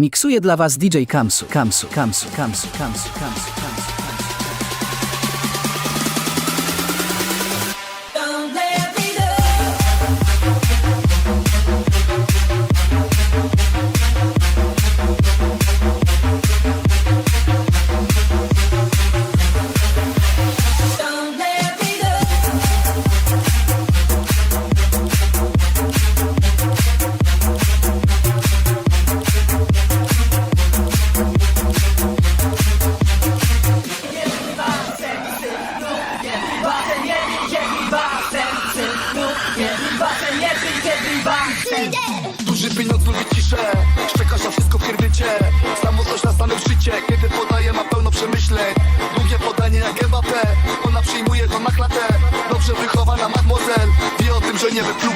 Miksuje dla Was DJ Kamsu, Kamsu, Kamsu, Kamsu, Kamsu, Kamsu, Kamsu.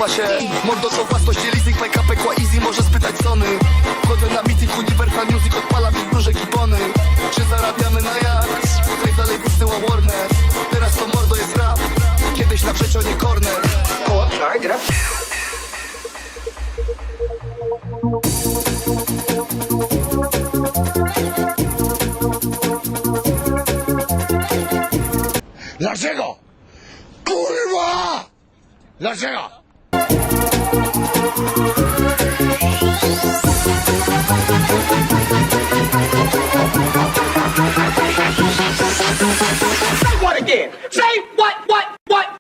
Wypluwa się Mordo to własność, leasing, make pekła easy Może spytać Sony Wchodzę na meeting Universal Music Odpala mi duże gipony Czy zarabiamy na jak? Tutaj dalej wysyła Warner Teraz to mordo jest rap Kiedyś na przecionie corner Dlaczego? Kurwa! Dlaczego?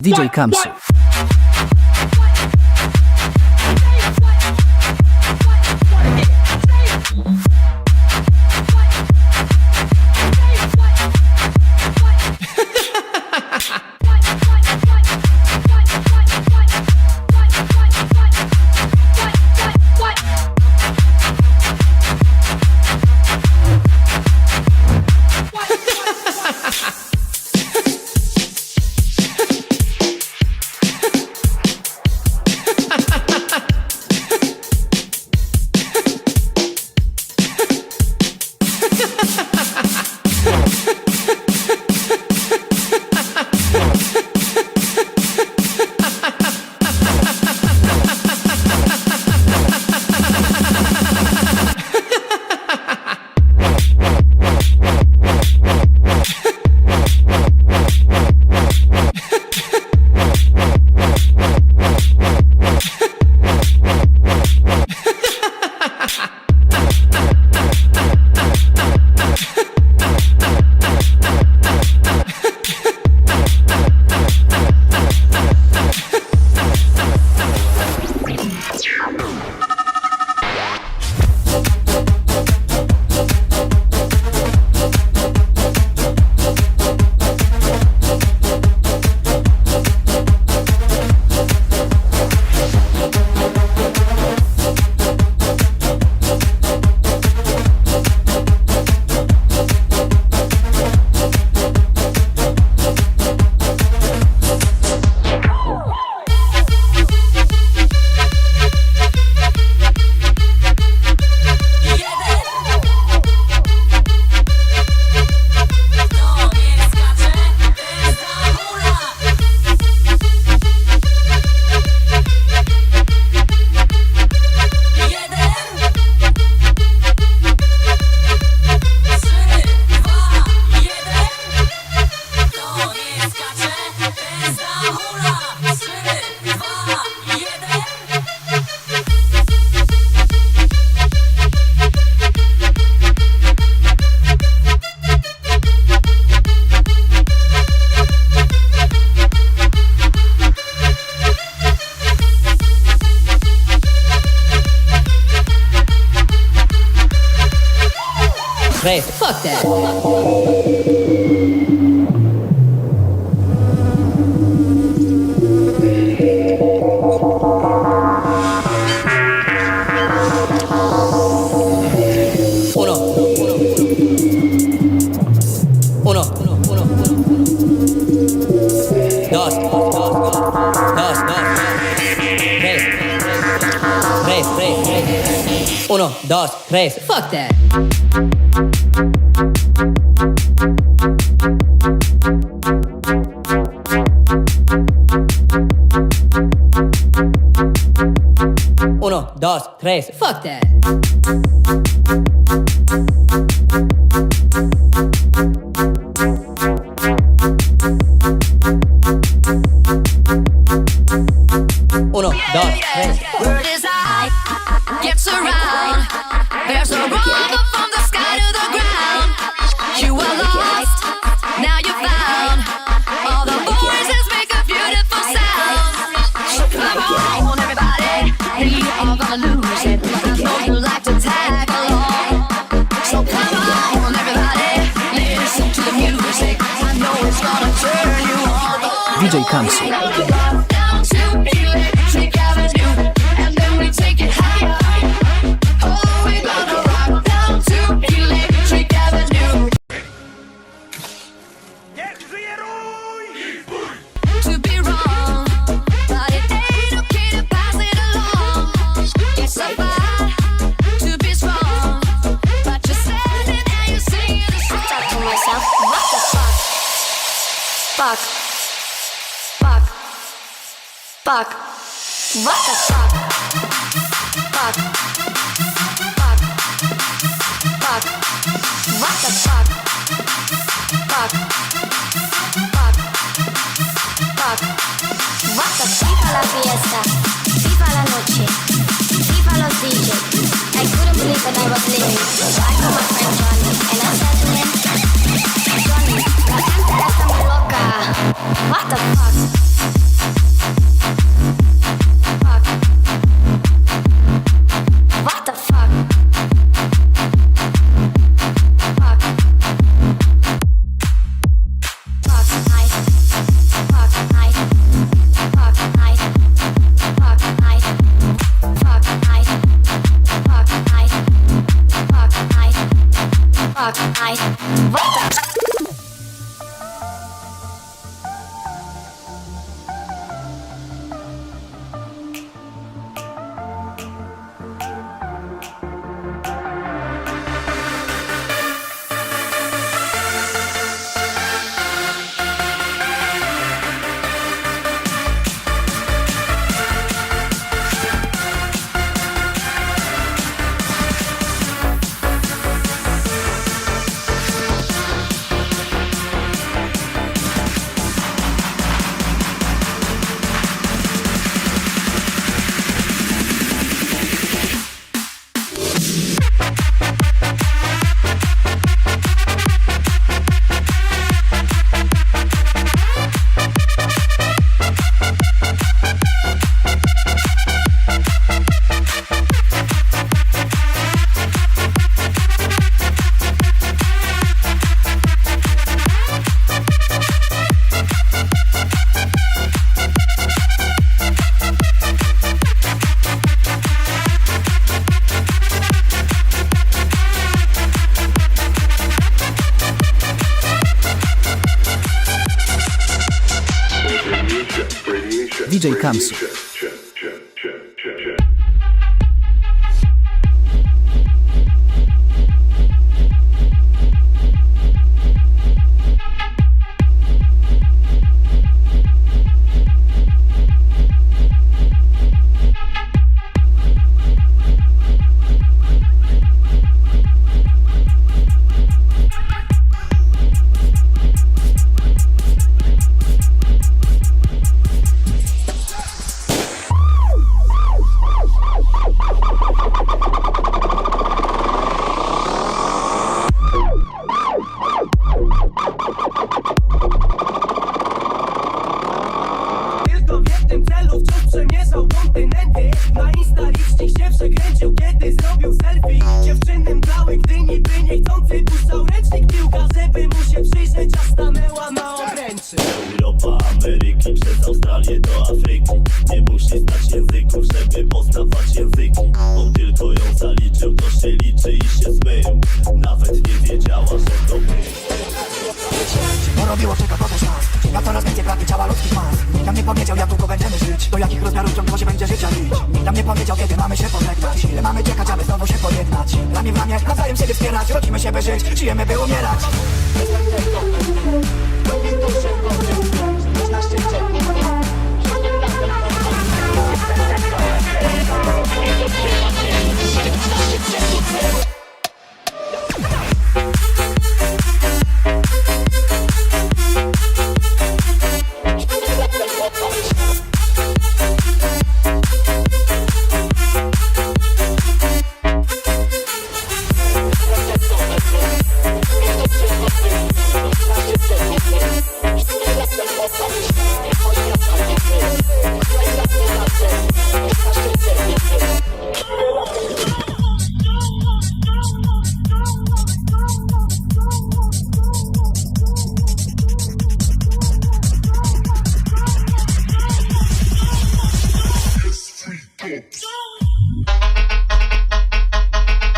DJ Kamsu. Hey, fuck that. Uno, dos, tres. Fuck that. dos, tres, fuck that. DJ Kamsu. Fuck. What the fuck? Fuck. Fuck. Fuck. What the fuck? Fuck. Fuck. Fuck. What the Viva la fiesta, viva la noche, viva los DJs. I couldn't believe that I was living. So I called my friend Johnny and I Fuck, nice. What the? Samsung. Nie musi znać języków, żeby poznawać języki On tylko ją zaliczył, to się liczy i się zmył. Nawet nie wiedziała, że to my. Porobiło czeka potem czas Na coraz więcej prawie ciała ludzkich mas Nam nie powiedział jak długo będziemy żyć. Do jakich rozmiarów ciągłości będzie życia lić Nam nie powiedział kiedy mamy się pożegnać. Ile mamy czekać aby znowu się pojednać. Ramię w ramię nawzajem siebie wspierać. Rodzimy się by żyć, żyjemy by umierać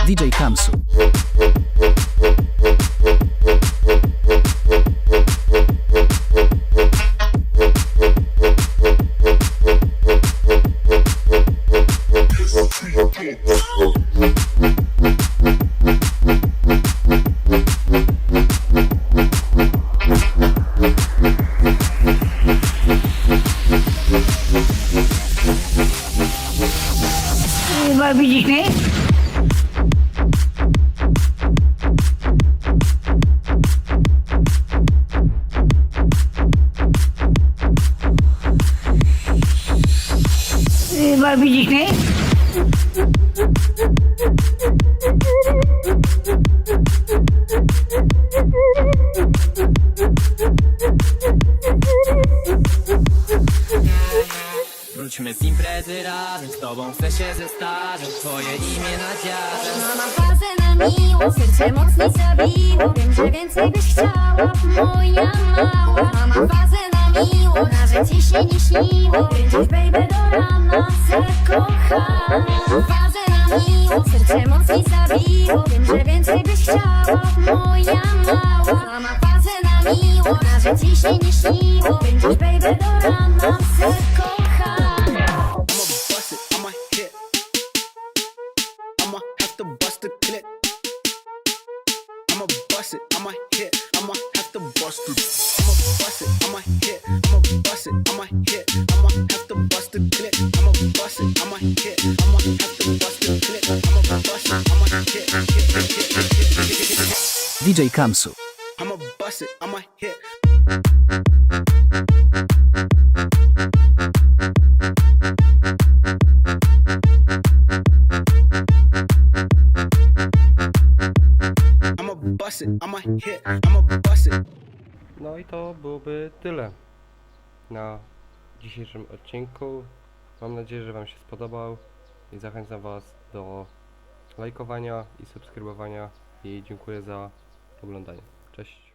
DJ Kamsu. Wróćmy z imprezy razem, z tobą chcę się zestarzeć Twoje imię na dziarze Mama fazę na miło, serce mocniej zabiło Wiem, że więcej byś chciała, moja mała. Mama fazę na miło, nawet jeśli nie śniło Będziesz baby do rana, kochana Fazę na miło, serce mocniej zabiło Wiem, że więcej byś chciała, moja mała Mama fazę na miło, nawet jeśli nie śniło Będziesz baby do rana, se kochana I'ma bust it, I'ma hit. I'ma to bust the clip I'ma bust it, I'ma hit I'ma have to bust it I'ma bust it, I'ma hit I'ma bust it, I'ma hit I'ma have to bust the clip I'ma bust it, I'ma hit I'ma have to bust the clip I'ma bust it, I'ma hit, hit, hit, hit, hit, hit, hit. DJ Kamsu. I'ma bust it, I'ma hit I'ma bust it, I'ma hit, I'ma bust it. I to byłoby tyle na dzisiejszym odcinku. Mam nadzieję, że Wam się spodobał i zachęcam Was do lajkowania i subskrybowania i dziękuję za oglądanie. Cześć!